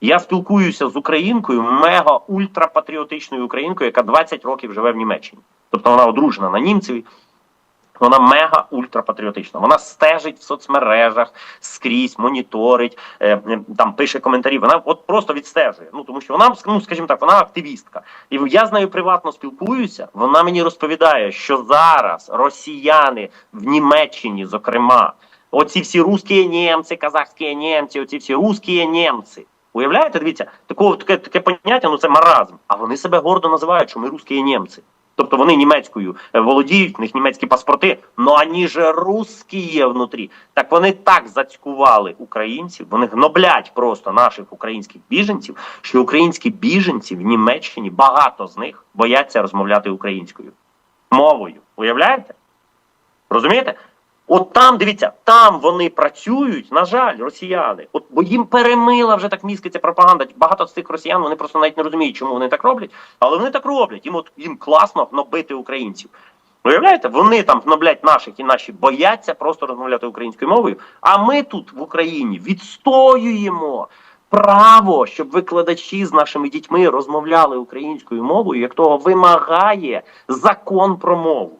Я спілкуюся з українкою, мега ультрапатріотичною українкою, яка 20 років живе в Німеччині. Тобто вона одружена на німцеві. Вона мега ультрапатріотична. Вона стежить в соцмережах скрізь, моніторить, е, е, там пише коментарі. Вона от просто відстежує. Ну тому що вона, ну скажімо так, вона активістка. І я з нею приватно спілкуюся. Вона мені розповідає, що зараз росіяни в Німеччині, зокрема, оці всі русські німці, казахські німці, оці всі русські німці. Уявляєте, дивіться, такого таке, таке поняття, ну це маразм. А вони себе гордо називають, що ми русські німці. Тобто вони німецькою е, володіють, в них німецькі паспорти, ну ані же русські є внутрі. Так вони так зацькували українців, вони гноблять просто наших українських біженців, що українські біженці в Німеччині багато з них бояться розмовляти українською мовою. Уявляєте? Розумієте? От там, дивіться, там вони працюють, на жаль, росіяни. От бо їм перемила вже так мізки пропаганда. Багато з цих росіян вони просто навіть не розуміють, чому вони так роблять, але вони так роблять. Їм от їм класно гнобити українців. Уявляєте, вони там гноблять наших і наші бояться просто розмовляти українською мовою. А ми тут в Україні відстоюємо право, щоб викладачі з нашими дітьми розмовляли українською мовою, як того вимагає закон про мову.